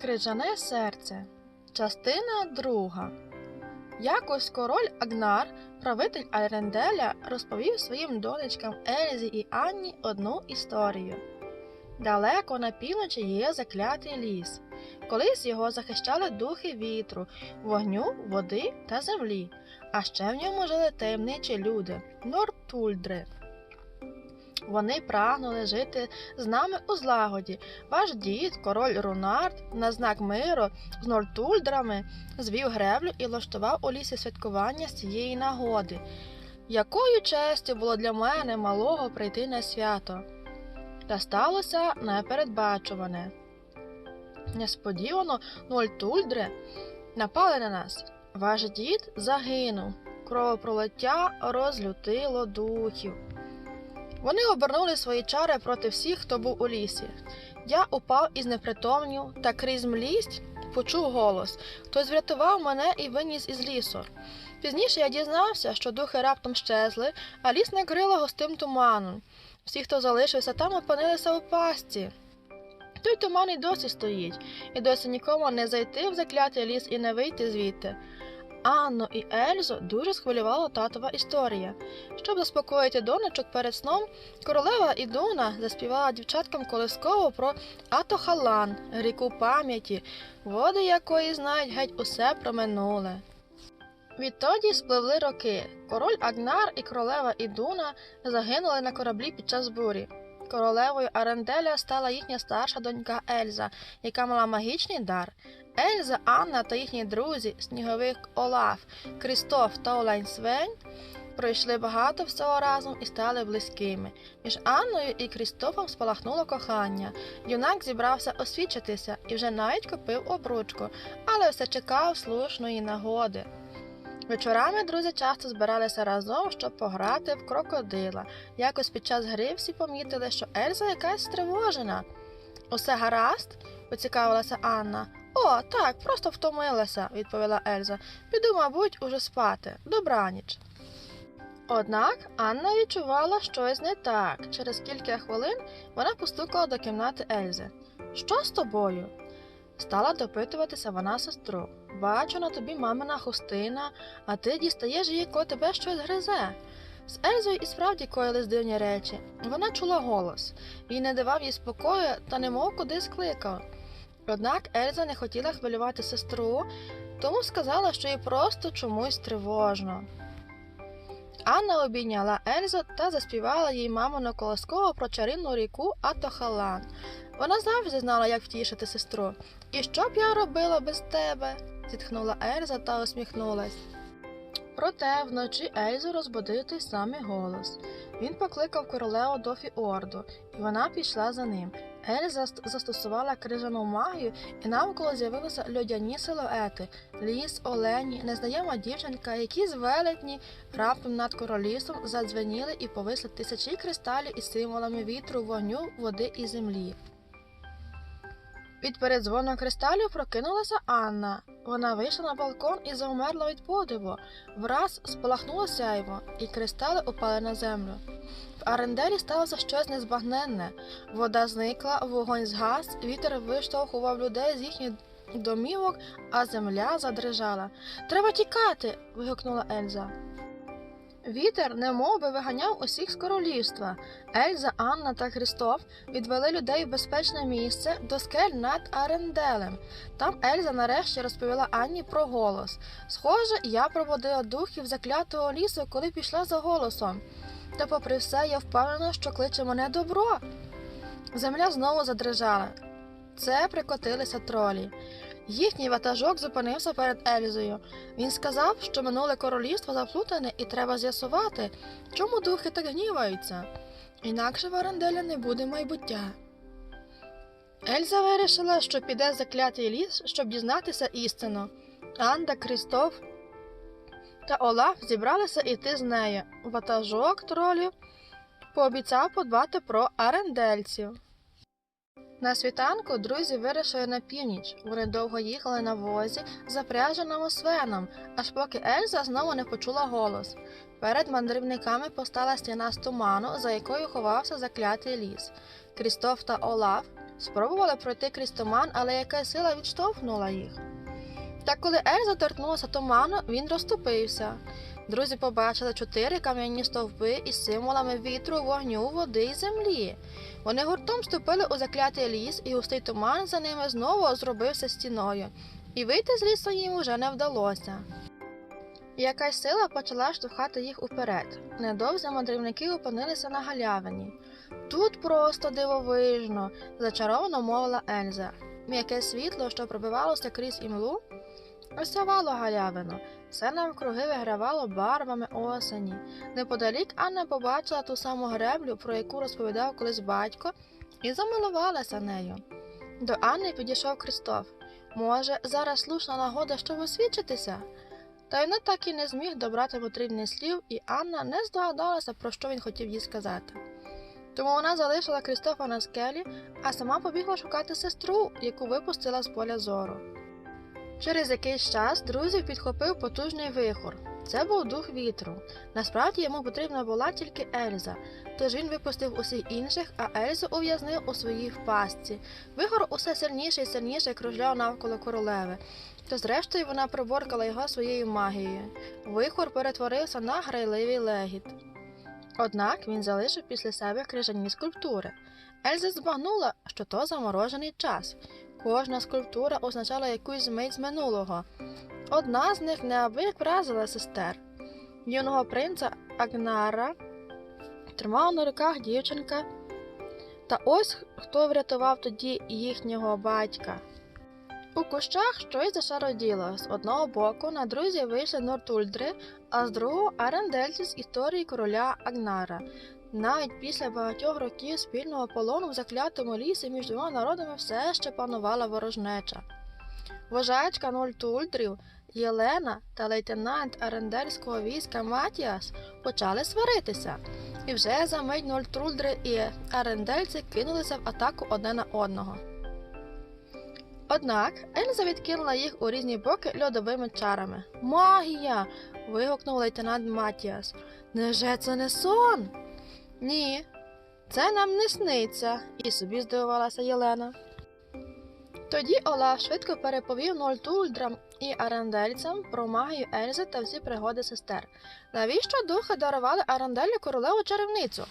Крижане серце. Частина друга. Якось король Агнар, правитель Аренделя, розповів своїм донечкам Ельзі і Анні одну історію. Далеко на півночі є заклятий ліс. Колись його захищали духи вітру, вогню, води та землі, а ще в ньому жили таємничі люди Нортульдри. Вони прагнули жити з нами у злагоді. Ваш дід, король Рунард, на знак миру з Нортульдрами звів греблю і влаштував у лісі святкування з цієї нагоди. Якою честю було для мене малого прийти на свято? Та сталося непередбачуване. Несподівано Нольтульдри напали на нас. Ваш дід загинув. Кровопролиття розлютило духів. Вони обернули свої чари проти всіх, хто був у лісі. Я упав із непритомнів та крізь млість почув голос хтось врятував мене і виніс із лісу. Пізніше я дізнався, що духи раптом щезли, а ліс накрило густим туманом. Всі, хто залишився там, опинилися у пастці. Той туман і досі стоїть, і досі нікому не зайти в заклятий ліс і не вийти звідти. Анну і Ельзу дуже схвилювала татова історія. Щоб заспокоїти донечок перед сном, королева Ідуна заспівала дівчаткам колисково про Атохалан, ріку пам'яті, води якої знають геть усе про минуле. Відтоді спливли роки. Король Агнар і королева Ідуна загинули на кораблі під час бурі. Королевою Аренделя стала їхня старша донька Ельза, яка мала магічний дар. Ельза, Анна та їхні друзі, сніговик Олаф, Крістоф та Олень Свень пройшли багато всього разом і стали близькими. Між Анною і Крістофом спалахнуло кохання. Юнак зібрався освідчитися і вже навіть купив обручку, але все чекав слушної нагоди. Вечорами друзі часто збиралися разом, щоб пограти в крокодила. Якось під час гри всі помітили, що Ельза якась стривожена. Усе гаразд? поцікавилася Анна. О, так, просто втомилася, відповіла Ельза. Піду, мабуть, уже спати. Добраніч. Однак Анна відчувала щось не так. Через кілька хвилин вона постукала до кімнати Ельзи. Що з тобою? Стала допитуватися вона сестру. Бачу на тобі мамина хустина, а ти дістаєш її, коли тебе щось гризе. З Ельзою і справді коїлись дивні речі. Вона чула голос. Він не давав їй спокою та немов кудись кликав. Однак Ельза не хотіла хвилювати сестру, тому сказала, що їй просто чомусь тривожно. Анна обійняла Ельзу та заспівала їй мамину колосково про чарівну ріку Атохалан. Вона завжди знала, як втішити сестру. І що б я робила без тебе? зітхнула Ельза та усміхнулась. Проте вночі Ельзу розбудив той самий голос. Він покликав королеву до Фіорду, і вона пішла за ним. Ельза застосувала крижану магію, і навколо з'явилися льодяні силуети, ліс, олені, незнайома дівчинка, які з велетні раптом над королівством задзвеніли і повисли тисячі кристалів із символами вітру, вогню, води і землі. Від передзвону кристалів прокинулася Анна. Вона вийшла на балкон і завмерла від подиву. Враз спалахнуло сяйво, і кристали упали на землю. В Аренделі сталося щось незбагненне. Вода зникла, вогонь згас, вітер виштовхував людей з їхніх домівок, а земля задрижала. Треба тікати. вигукнула Ельза. Вітер немов би виганяв усіх з королівства. Ельза, Анна та Христоф відвели людей в безпечне місце до скель над Аренделем. Там Ельза нарешті розповіла Анні про голос. Схоже, я проводила духів заклятого лісу, коли пішла за голосом. Та, попри все, я впевнена, що кличе мене добро. Земля знову задрижала. Це прикотилися тролі. Їхній ватажок зупинився перед Ельзою. Він сказав, що минуле королівство заплутане і треба з'ясувати, чому духи так гніваються. Інакше в Аранделя не буде майбуття. Ельза вирішила, що піде заклятий ліс, щоб дізнатися істину. Анда, Крістоф та Олаф зібралися йти з нею. Ватажок тролів пообіцяв подбати про арендельців. На світанку друзі вирішили на північ. Вони довго їхали на возі, запряженому свеном, аж поки Ельза знову не почула голос. Перед мандрівниками постала стіна з туману, за якою ховався заклятий ліс. Крістоф та Олаф Спробували пройти крізь туман, але якась сила відштовхнула їх. Та коли Ельза торкнулася туману, він розтопився. Друзі побачили чотири кам'яні стовпи із символами вітру, вогню, води і землі. Вони гуртом вступили у заклятий ліс, і густий туман за ними знову зробився стіною, і вийти з лісу їм уже не вдалося. Якась сила почала штовхати їх уперед. Недовзі мандрівники опинилися на галявині. Тут просто дивовижно, зачаровано мовила Ельза. М'яке світло, що пробивалося крізь імлу, осявало галявину. Все навкруги вигравало барвами осені. Неподалік Анна побачила ту саму греблю, про яку розповідав колись батько, і замилувалася нею. До Анни підійшов Кристоф. Може, зараз слушна нагода, щоб освідчитися? Та й не так і не зміг добрати потрібних слів, і Анна не здогадалася, про що він хотів їй сказати. Тому вона залишила Крістофа на скелі, а сама побігла шукати сестру, яку випустила з поля зору. Через якийсь час друзів підхопив потужний вихор. Це був дух вітру. Насправді йому потрібна була тільки Ельза, тож він випустив усіх інших, а Ельзу ув'язнив у своїй впастці. Вихор усе сильніше і сильніше кружляв навколо королеви, та зрештою вона приборкала його своєю магією. Вихор перетворився на грайливий легіт. Однак він залишив після себе крижані скульптури. Ельза збагнула, що то заморожений час. Кожна скульптура означала якусь мить з минулого. Одна з них неабияк вразила сестер. Юного принца Агнара тримала на руках дівчинка. Та ось хто врятував тоді їхнього батька. У кущах щось зашароділо. З одного боку на друзі вийшли Нортульдри, а з другого арендельці з історії короля Агнара. Навіть після багатьох років спільного полону в заклятому лісі між двома народами все ще панувала ворожнеча. Вожачка Нортульдрів Єлена та лейтенант арендельського війська Матіас почали сваритися, і вже за мить Нольтрульдри і арендельці кинулися в атаку одне на одного. Однак Ельза відкинула їх у різні боки льодовими чарами. Магія. вигукнув лейтенант Матіас. Неже це не сон? Ні, це нам не сниться, і собі здивувалася Єлена. Тоді Олаф швидко переповів Нольтульдрам і арендельцям про магію Ельзи та всі пригоди сестер. Навіщо духи дарували Аранделю королеву чарівницю?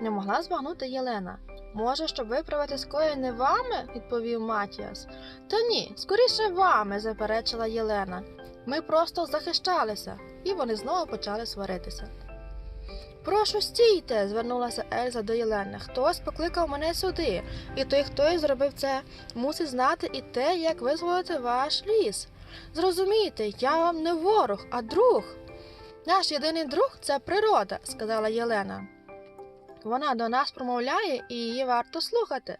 Не могла збагнути Єлена. Може, щоб виправити скоєне вами? відповів Матіас. Та ні, скоріше вами, заперечила Єлена. Ми просто захищалися, і вони знову почали сваритися. Прошу, стійте, звернулася Ельза до Єлени. Хтось покликав мене сюди, і той, хто зробив це, мусить знати і те, як визволити ваш ліс. Зрозумійте, я вам не ворог, а друг. Наш єдиний друг це природа, сказала Єлена. Вона до нас промовляє і її варто слухати.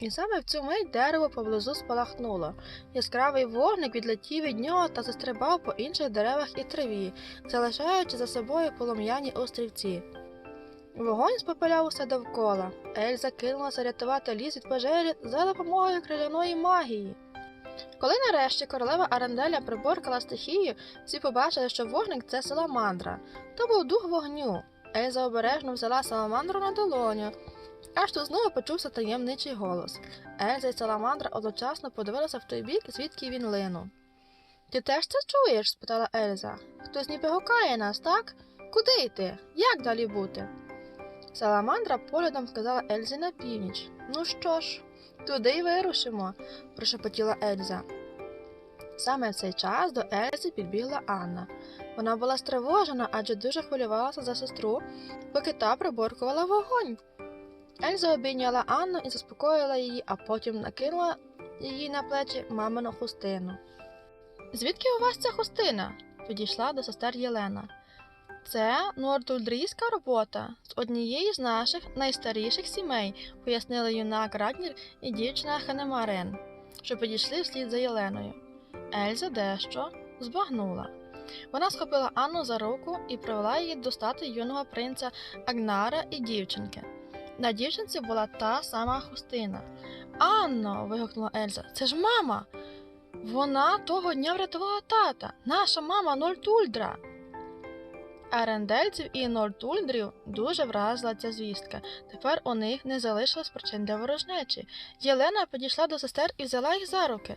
І саме в цю мить дерево поблизу спалахнуло. Яскравий вогник відлетів від нього та застрибав по інших деревах і траві, залишаючи за собою полум'яні острівці. Вогонь спопиляв усе довкола. Ельза кинулася рятувати ліс від пожежі за допомогою крижаної магії. Коли нарешті королева Аранделя приборкала стихію, всі побачили, що вогник це саламандра. То був дух вогню. Ельза обережно взяла саламандру на долоню. Аж тут знову почувся таємничий голос. Ельза і Саламандра одночасно подивилися в той бік, звідки він линув. Ти теж це чуєш? спитала Ельза. Хтось ніби гукає нас, так? Куди йти? Як далі бути? Саламандра поглядом сказала Ельзі на північ. Ну що ж, туди й вирушимо, прошепотіла Ельза. Саме в цей час до Ельзи підбігла Анна. Вона була стривожена, адже дуже хвилювалася за сестру, поки та приборкувала вогонь. Ельза обійняла Анну і заспокоїла її, а потім накинула її на плечі мамину хустину. Звідки у вас ця хустина? підійшла до сестер Єлена. Це нортульдрійська робота з однієї з наших найстаріших сімей, пояснили юнак Раднір і дівчина Ханемарен, що підійшли вслід за Єленою. Ельза дещо збагнула. Вона схопила Анну за руку і привела її до стати юного принца Агнара і дівчинки. На дівчинці була та сама хустина. Анно. вигукнула Ельза, це ж мама. Вона того дня врятувала тата, наша мама Нольтульдра. Ерендельців і нортульдрів дуже вразила ця звістка. Тепер у них не залишилось причин для ворожнечі. Єлена підійшла до сестер і взяла їх за руки.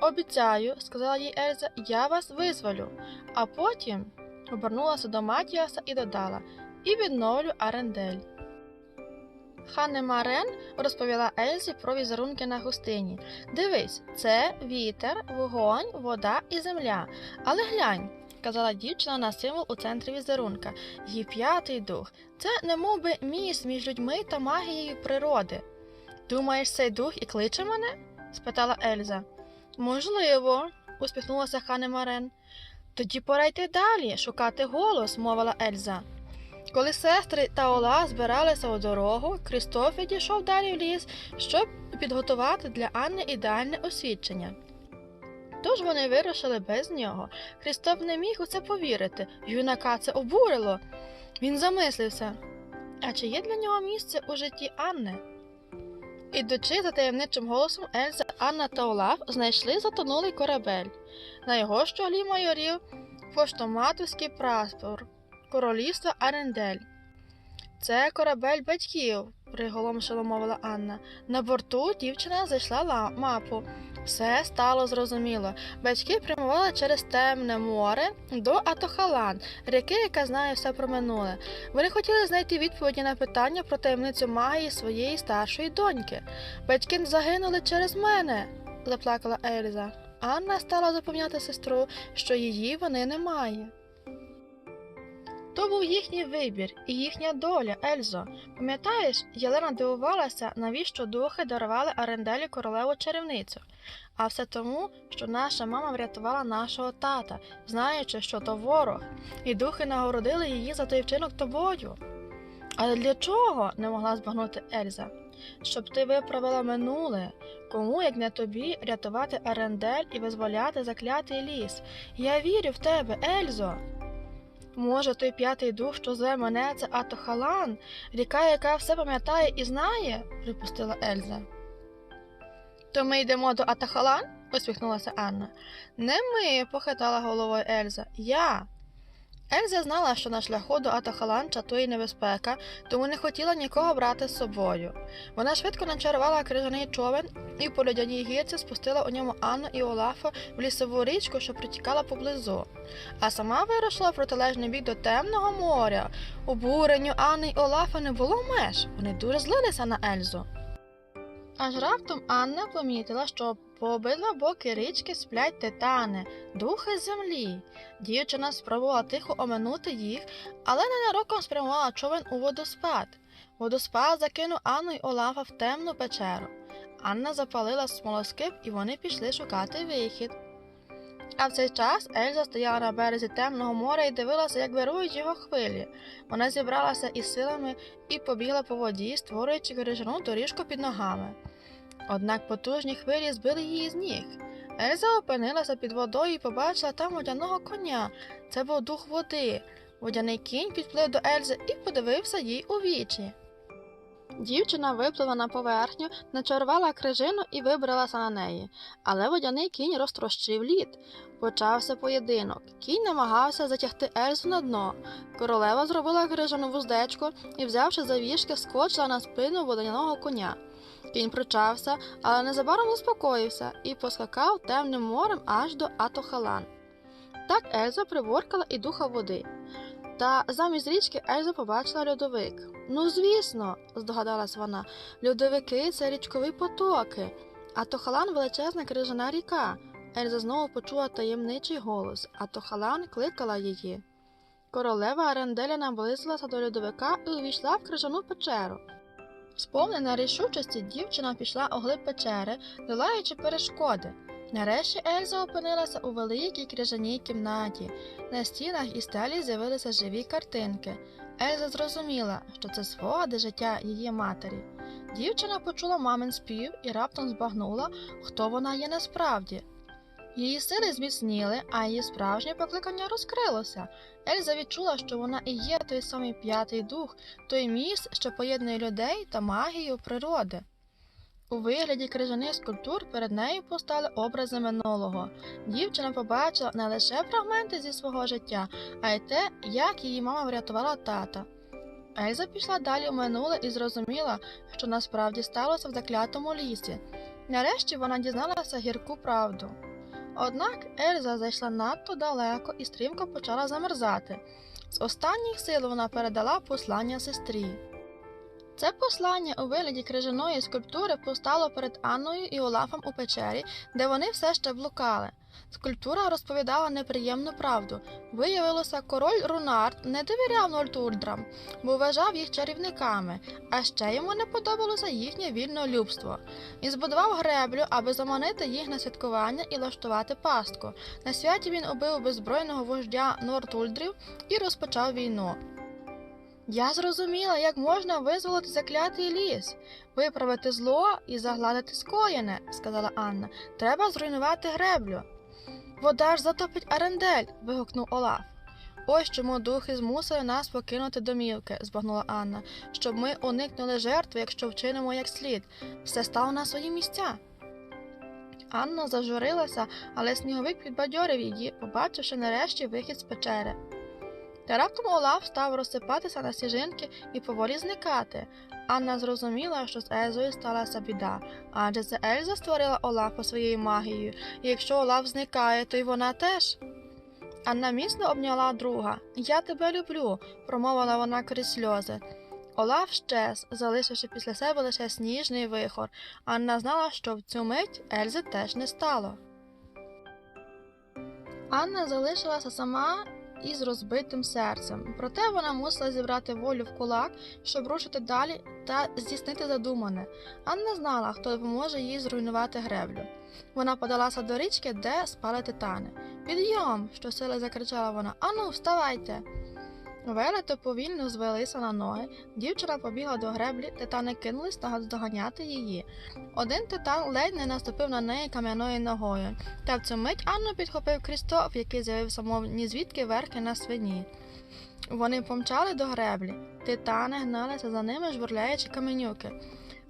Обіцяю, сказала їй Ельза, я вас визволю. А потім обернулася до Матіаса і додала і відновлю Арендель. Ханне Марен розповіла Ельзі про візерунки на густині. Дивись, це вітер, вогонь, вода і земля. Але глянь, казала дівчина на символ у центрі візерунка. Її п'ятий дух. Це немов би міст між людьми та магією природи. Думаєш, цей дух і кличе мене? спитала Ельза. Можливо, усміхнулася Хане Марен. Тоді пора йти далі, шукати голос, мовила Ельза. Коли сестри та Ола збиралися у дорогу, Крістоф відійшов далі в ліс, щоб підготувати для Анни ідеальне освідчення. Тож вони вирушили без нього. Крістоф не міг у це повірити. Юнака це обурило. Він замислився. А чи є для нього місце у житті Анни? Ідучи за таємничим голосом Ельза, Анна та Олаф знайшли затонулий корабель. На його щоглі майорів поштоматовський прапор королівства Арендель. Це корабель батьків, приголомшило мовила Анна. На борту дівчина зайшла ла мапу. Все стало зрозуміло. Батьки прямували через темне море до Атохалан, ріки, яка знає все про минуле. Вони хотіли знайти відповіді на питання про таємницю магії своєї старшої доньки. Батьки загинули через мене, заплакала Ельза. Анна стала запевняти сестру, що її вони немає. То був їхній вибір і їхня доля, Ельзо. Пам'ятаєш, Єлена дивувалася, навіщо духи дарували Аренделі королеву чарівницю. А все тому, що наша мама врятувала нашого тата, знаючи, що то ворог, і духи нагородили її за той вчинок тобою. Але для чого? не могла збагнути Ельза. Щоб ти виправила минуле, кому, як не тобі, рятувати Арендель і визволяти заклятий ліс. Я вірю в тебе, Ельзо. Може, той п'ятий дух, що зве мене, це Атохалан, ріка, яка все пам'ятає і знає, припустила Ельза. То ми йдемо до Атахалан? усміхнулася Анна. Не ми, похитала головою Ельза. Я. Ельза знала, що на шляху до Атахалан чатує небезпека, тому не хотіла нікого брати з собою. Вона швидко начарувала крижаний човен і по льодяній гірці спустила у ньому Анну і Олафа в лісову річку, що протікала поблизу, а сама вирушила в протилежний бік до темного моря. Обуренню Анни й Олафа не було меж. Вони дуже злилися на Ельзу. Аж раптом Анна помітила, що по обидва боки річки сплять титани, духи землі. Дівчина спробувала тихо оминути їх, але ненароком спрямувала човен у водоспад. Водоспад закинув Анну й Олафа в темну печеру. Анна запалила смолоскип, і вони пішли шукати вихід. А в цей час Ельза стояла на березі темного моря і дивилася, як вирують його хвилі. Вона зібралася із силами і побігла по воді, створюючи крижану доріжку під ногами. Однак потужні хвилі збили її з ніг. Ельза опинилася під водою і побачила там водяного коня. Це був дух води. Водяний кінь підплив до Ельзи і подивився їй у вічі. Дівчина випливла на поверхню, начарувала крижину і вибралася на неї, але водяний кінь розтрощив лід. Почався поєдинок. Кінь намагався затягти Ельзу на дно. Королева зробила крижану вуздечку і, взявши за віжки, скочила на спину водяного коня. Кінь причався, але незабаром заспокоївся і поскакав темним морем аж до Атохалан. Так Ельза приборкала і духа води. Та замість річки Ельза побачила льодовик. Ну, звісно, здогадалась вона, льодовики це річкові потоки, а Тохалан величезна крижана ріка. Ельза знову почула таємничий голос, а Тохалан кликала її. Королева Аренделя наблизилася до льодовика і увійшла в крижану печеру. Сповнена рішучості, дівчина пішла оглиб печери, долаючи перешкоди. Нарешті Ельза опинилася у великій крижаній кімнаті. На стінах і стелі з'явилися живі картинки. Ельза зрозуміла, що це спогади життя її матері. Дівчина почула мамин спів і раптом збагнула, хто вона є насправді. Її сили зміцніли, а її справжнє покликання розкрилося. Ельза відчула, що вона і є той самий п'ятий дух, той міст, що поєднує людей та магію природи. У вигляді крижаних скульптур перед нею постали образи минулого. Дівчина побачила не лише фрагменти зі свого життя, а й те, як її мама врятувала тата. Ельза пішла далі у минуле і зрозуміла, що насправді сталося в заклятому лісі. Нарешті вона дізналася гірку правду. Однак Ельза зайшла надто далеко і стрімко почала замерзати. З останніх сил вона передала послання сестрі. Це послання у вигляді крижаної скульптури постало перед Анною і Олафом у печері, де вони все ще блукали. Скульптура розповідала неприємну правду. Виявилося, король Рунард не довіряв Нортурдрам, бо вважав їх чарівниками, а ще йому не подобалося їхнє вільнолюбство. Він збудував греблю, аби заманити їх на святкування і влаштувати пастку. На святі він убив беззбройного вождя Нортульдрів і розпочав війну. Я зрозуміла, як можна визволити заклятий ліс, виправити зло і загладити скоєне, сказала Анна. Треба зруйнувати греблю. Вода ж затопить Арендель. вигукнув Олаф. Ось чому духи змусили нас покинути домівки, збагнула Анна, щоб ми уникнули жертви, якщо вчинимо як слід. Все стало на свої місця. Анна зажурилася, але сніговик підбадьорив її, побачивши нарешті вихід з печери. Та раптом Олаф став розсипатися на сніжинки і поволі зникати. Анна зрозуміла, що з Ельзою сталася біда, адже це Ельза створила Олафа своєю магією, і якщо Олаф зникає, то й вона теж. Анна міцно обняла друга. Я тебе люблю, промовила вона крізь сльози. Олаф щез, залишивши після себе лише сніжний вихор. Анна знала, що в цю мить Ельзи теж не стало. Анна залишилася сама із розбитим серцем. Проте вона мусила зібрати волю в кулак, щоб рушити далі та здійснити задумане. Анна знала, хто допоможе їй зруйнувати греблю. Вона подалася до річки, де спали титани. Підйом! щосили закричала вона. Ану, вставайте! Велето повільно звелися на ноги. Дівчина побігла до греблі, титани кинулись доганяти її. Один титан ледь не наступив на неї кам'яною ногою. Та в цю мить Анну підхопив Крістоф, який з'явився, мов ні звідки верхи на свині. Вони помчали до греблі. Титани гналися за ними, жбурляючи каменюки.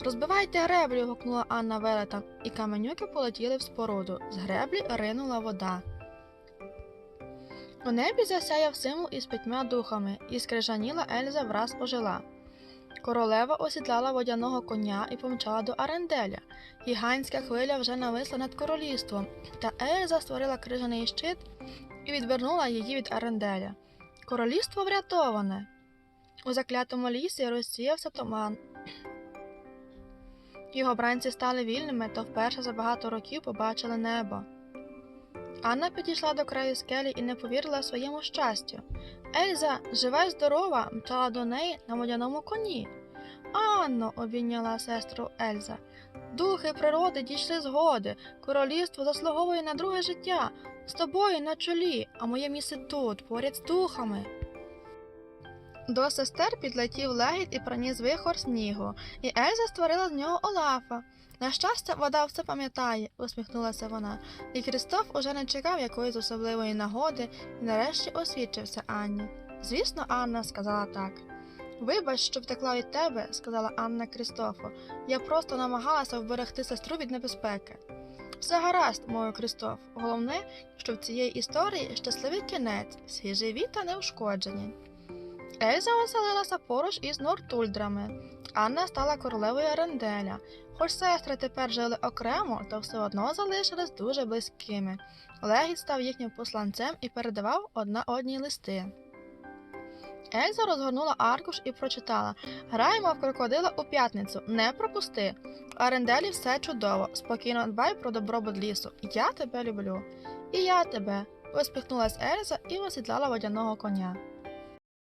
Розбивайте греблю. гукнула Анна велета, і каменюки полетіли в споруду. З греблі ринула вода. У небі засяяв символ із п'ятьма духами, і скрижаніла Ельза враз ожила. Королева осідлала водяного коня і помчала до Аренделя. Гігантська хвиля вже нависла над королівством, та Ельза створила крижаний щит і відвернула її від Аренделя. Королівство врятоване. У заклятому лісі розсіявся туман. Його бранці стали вільними та вперше за багато років побачили небо. Анна підійшла до краю скелі і не повірила своєму щастю. Ельза, жива й здорова, мчала до неї на водяному коні. Анно, обійняла сестру Ельза. Духи природи дійшли згоди, королівство заслуговує на друге життя, з тобою на чолі, а моє місце тут, поряд з духами. До сестер підлетів легіт і проніс вихор снігу, і Ельза створила з нього Олафа. На щастя, вода все пам'ятає, усміхнулася вона, і Крістоф уже не чекав якоїсь особливої нагоди і нарешті освідчився Анні. Звісно, Анна сказала так. Вибач, що втекла від тебе, сказала Анна Крістофу. Я просто намагалася вберегти сестру від небезпеки. Все гаразд, мовив Крістоф. Головне, що в цієї історії щасливий кінець, всі живі та неушкоджені. Ельза оселилася поруч із Нортульдрами. Анна стала королевою Аренделя. Хоч сестри тепер жили окремо, то все одно залишились дуже близькими. Легіт став їхнім посланцем і передавав одна одній листи. Ельза розгорнула аркуш і прочитала Граємо в крокодила у п'ятницю, не пропусти. В Аренделі все чудово, спокійно дбай про добробут лісу. Я тебе люблю. І я тебе. Успіхнулась Ельза і осідлала водяного коня.